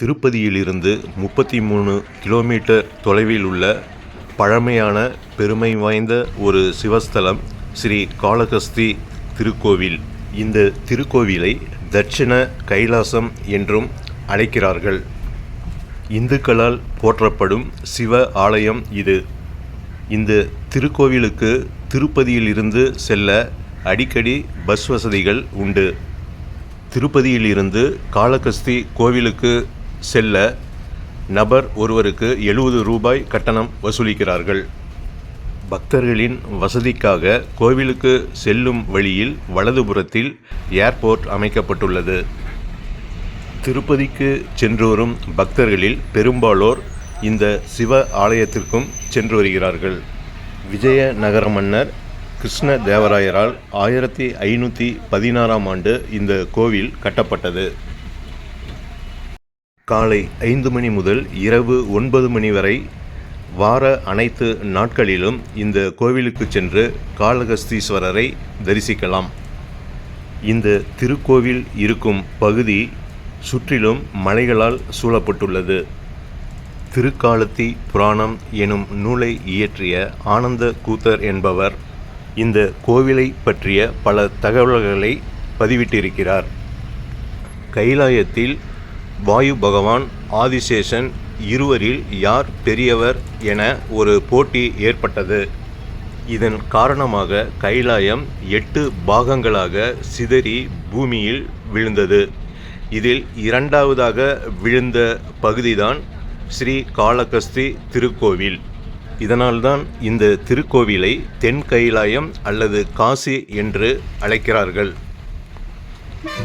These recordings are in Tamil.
திருப்பதியிலிருந்து முப்பத்தி மூணு கிலோமீட்டர் தொலைவில் உள்ள பழமையான பெருமை வாய்ந்த ஒரு சிவஸ்தலம் ஸ்ரீ காளகஸ்தி திருக்கோவில். இந்த திருக்கோவிலை தட்சிண கைலாசம் என்றும் அழைக்கிறார்கள். இந்துக்களால் போற்றப்படும் சிவ ஆலயம் இது. இந்த திருக்கோவிலுக்கு திருப்பதியிலிருந்து செல்ல அடிக்கடி பஸ் வசதிகள் உண்டு. திருப்பதியிலிருந்து காளகஸ்தி கோவிலுக்கு செல்ல நபர் ஒருவருக்கு எழுபது ரூபாய் கட்டணம் வசூலிக்கிறார்கள். பக்தர்களின் வசதிக்காக கோவிலுக்கு செல்லும் வழியில் வலதுபுறத்தில் ஏர்போர்ட் அமைக்கப்பட்டுள்ளது. திருப்பதிக்கு சென்று வரும் பக்தர்களில் பெரும்பாலோர் இந்த சிவ ஆலயத்திற்கும் சென்று வருகிறார்கள். விஜயநகர மன்னர் கிருஷ்ண தேவராயரால் ஆயிரத்தி ஐநூற்றி பதினாறாம் ஆண்டு இந்த கோவில் கட்டப்பட்டது. காலை ஐந்து மணி முதல் இரவு ஒன்பது மணி வரை வார அனைத்து நாட்களிலும் இந்த கோவிலுக்கு சென்று காளகஸ்தீஸ்வரரை தரிசிக்கலாம். இந்த திருக்கோவில் இருக்கும் பகுதி சுற்றிலும் மலைகளால் சூழப்பட்டுள்ளது. திருக்காலத்தி புராணம் எனும் நூலை இயற்றிய ஆனந்த கூத்தர் என்பவர் இந்த கோவிலை பற்றிய பல தகவல்களை பதிவிட்டிருக்கிறார். கைலாயத்தில் வாயு பகவான் ஆதிசேஷன் இருவரில் யார் பெரியவர் என ஒரு போட்டி ஏற்பட்டது. இதன் காரணமாக கைலாயம் எட்டு பாகங்களாக சிதறி பூமியில் விழுந்தது. இதில் இரண்டாவதாக விழுந்த பகுதிதான் ஸ்ரீ காளகஸ்தி திருக்கோவில். இதனால்தான் இந்த திருக்கோவிலை தென் கைலாயம் அல்லது காசி என்று அழைக்கிறார்கள்.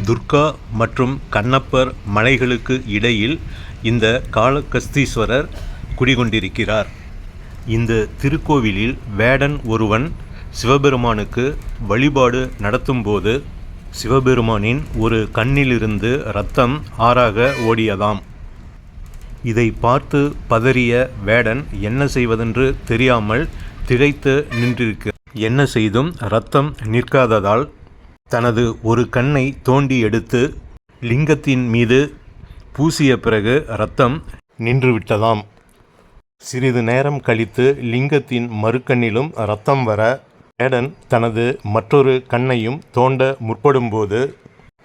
துர்கா மற்றும் கண்ணப்பர் மலைகளுக்கு இடையில் இந்த காளகஸ்தீஸ்வரர் குடிகொண்டிருக்கிறார். இந்த திருக்கோவிலில் வேடன் ஒருவன் சிவபெருமானுக்கு வழிபாடு நடத்தும்போது சிவபெருமானின் ஒரு கண்ணிலிருந்து இரத்தம் ஆறாக ஓடியதாம். இதை பார்த்து பதறிய வேடன் என்ன செய்வதென்று தெரியாமல் திகைத்து நின்றிருக்க என்ன செய்தும் இரத்தம் நிற்காததால் தனது ஒரு கண்ணை தோண்டி எடுத்து லிங்கத்தின் மீது பூசிய பிறகு இரத்தம் நின்றுவிட்டதாம். சிறிது நேரம் கழித்து லிங்கத்தின் மறுக்கண்ணிலும் இரத்தம் வர வேடன் தனது மற்றொரு கண்ணையும் தோண்ட முற்படும்போது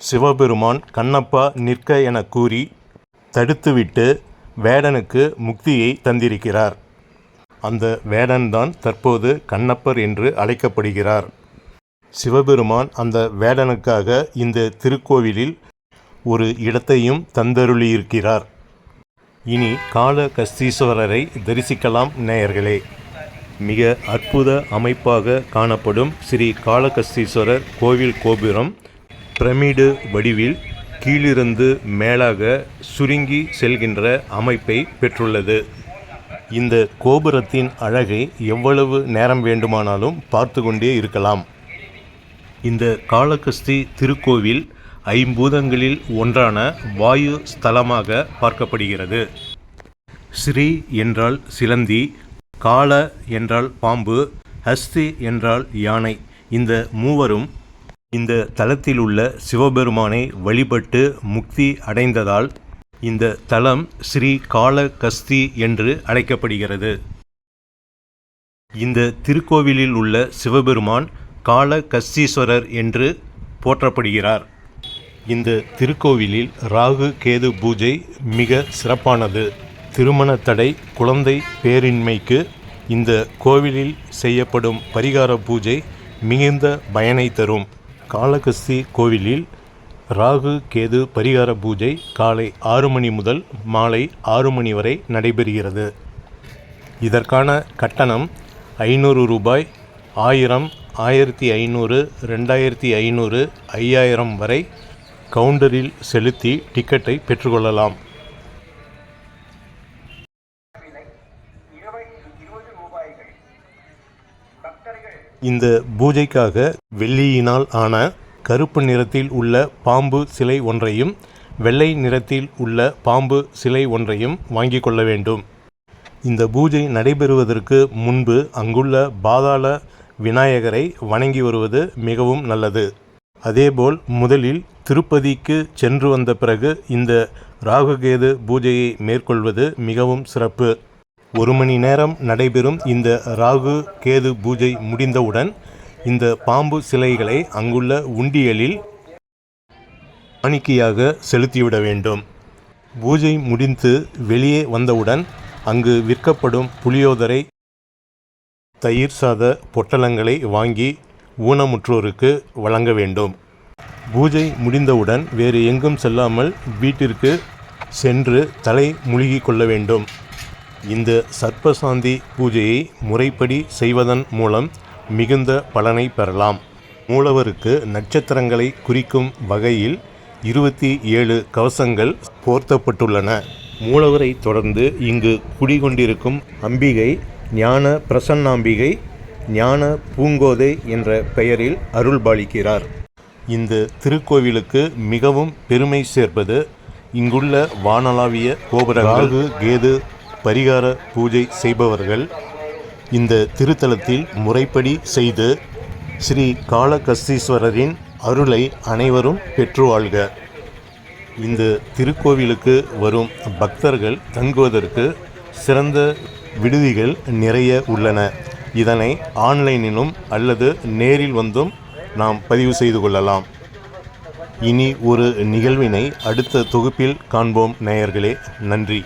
சிவபெருமான் கண்ணப்பா நிற்க என கூறி தடுத்துவிட்டு வேடனுக்கு முக்தியை தந்திருக்கிறார். அந்த வேடன்தான் தற்போது கண்ணப்பர் என்று அழைக்கப்படுகிறார். சிவபெருமான் அந்த வேடனுக்காக இந்த திருக்கோவிலில் ஒரு இடத்தையும் தந்தருளியிருக்கிறார். இனி கால கஸ்தீஸ்வரரை தரிசிக்கலாம் நேயர்களே. மிக அற்புத அமைப்பாக காணப்படும் ஸ்ரீ காலகஸ்தீஸ்வரர் கோவில் கோபுரம் பிரமிடு வடிவில் கீழிருந்து மேலாக சுருங்கி செல்கின்ற அமைப்பை பெற்றுள்ளது. இந்த கோபுரத்தின் அழகை எவ்வளவு நேரம் வேண்டுமானாலும் பார்த்து கொண்டே இருக்கலாம். இந்த காளகஸ்தி திருக்கோவில் ஐம்பூதங்களில் ஒன்றான வாயு ஸ்தலமாக பார்க்கப்படுகிறது. ஸ்ரீ என்றால் சிலந்தி கால என்றால் பாம்பு ஹஸ்தி என்றால் யானை. இந்த மூவரும் இந்த தலத்தில் உள்ள சிவபெருமானை வழிபட்டு முக்தி அடைந்ததால் இந்த தலம் ஸ்ரீ காளகஸ்தி என்று அழைக்கப்படுகிறது. இந்த திருக்கோவிலில் உள்ள சிவபெருமான் காளகஸ்தீஸ்வரர் என்று போற்றப்படுகிறார். இந்த திருக்கோவிலில் ராகு கேது பூஜை மிக சிறப்பானது. திருமண தடை குழந்தை பேரின்மைக்கு இந்த கோவிலில் செய்யப்படும் பரிகார பூஜை மிகுந்த பயனை தரும். காளகஸ்தி கோவிலில் ராகு கேது பரிகார பூஜை காலை ஆறு மணி முதல் மாலை ஆறு மணி வரை நடைபெறுகிறது. இதற்கான கட்டணம் ஐநூறு ரூபாய் ஆயிரம் ஆயிரத்தி ஐநூறு ரெண்டாயிரத்தி ஐநூறு ஐயாயிரம் வரை கவுண்டரில் செலுத்தி டிக்கெட்டை பெற்றுக்கொள்ளலாம். இந்த பூஜைக்காக வெள்ளியினால் ஆன கருப்பு நிறத்தில் உள்ள பாம்பு சிலை ஒன்றையும் வெள்ளை நிறத்தில் உள்ள பாம்பு சிலை ஒன்றையும் வாங்கிக் கொள்ள வேண்டும். இந்த பூஜை நடைபெறுவதற்கு முன்பு அங்குள்ள பாதாள விநாயகரை வணங்கி வருவது மிகவும் நல்லது. அதேபோல் முதலில் திருப்பதிக்கு சென்று வந்த பிறகு இந்த ராகுகேது பூஜையை மேற்கொள்வது மிகவும் சிறப்பு. ஒரு மணி நேரம் நடைபெறும் இந்த ராகு கேது பூஜை முடிந்தவுடன் இந்த பாம்பு சிலைகளை அங்குள்ள உண்டியலில் காணிக்கையாக செலுத்திவிட வேண்டும். பூஜை முடிந்து வெளியே வந்தவுடன் அங்கு விற்கப்படும் புளியோதரை தயிர் சாத பொட்டலங்களை வாங்கி ஊனமுற்றோருக்கு வழங்க வேண்டும். பூஜை முடிந்தவுடன் வேறு எங்கும் செல்லாமல் வீட்டிற்கு சென்று தலை முழுகி கொள்ள வேண்டும். இந்த சர்ப்பசாந்தி பூஜையை முறைப்படி செய்வதன் மூலம் மிகுந்த பலனை பெறலாம். மூலவருக்கு நட்சத்திரங்களை குறிக்கும் வகையில் இருபத்தி ஏழு கவசங்கள் போர்த்தப்பட்டுள்ளன. மூலவரை தொடர்ந்து இங்கு குடிகொண்டிருக்கும் அம்பிகை ஞான பிரசன்னாம்பிகை ஞான பூங்கோதை என்ற பெயரில் அருள்பாலிக்கிறார். இந்த திருக்கோவிலுக்கு மிகவும் பெருமை சேர்ப்பது இங்குள்ள வானளாவிய கோபுரங்கள் ராகு கேது பரிகார பூஜை செய்பவர்கள் இந்த திருத்தலத்தில் முறைப்படி செய்து ஸ்ரீ காளகஸ்தீஸ்வரரின் அருளை அனைவரும் பெற்று வாழ்க இந்த திருக்கோவிலுக்கு வரும் பக்தர்கள் தங்குவதற்கு சிறந்த விடுதிகள் நிறைய உள்ளன. இதனை ஆன்லைனிலும் அல்லது நேரில் வந்தும் நாம் பதிவு செய்து கொள்ளலாம். இனி ஒரு நிகழ்வினை அடுத்த தொகுப்பில் காண்போம் நேயர்களே. நன்றி.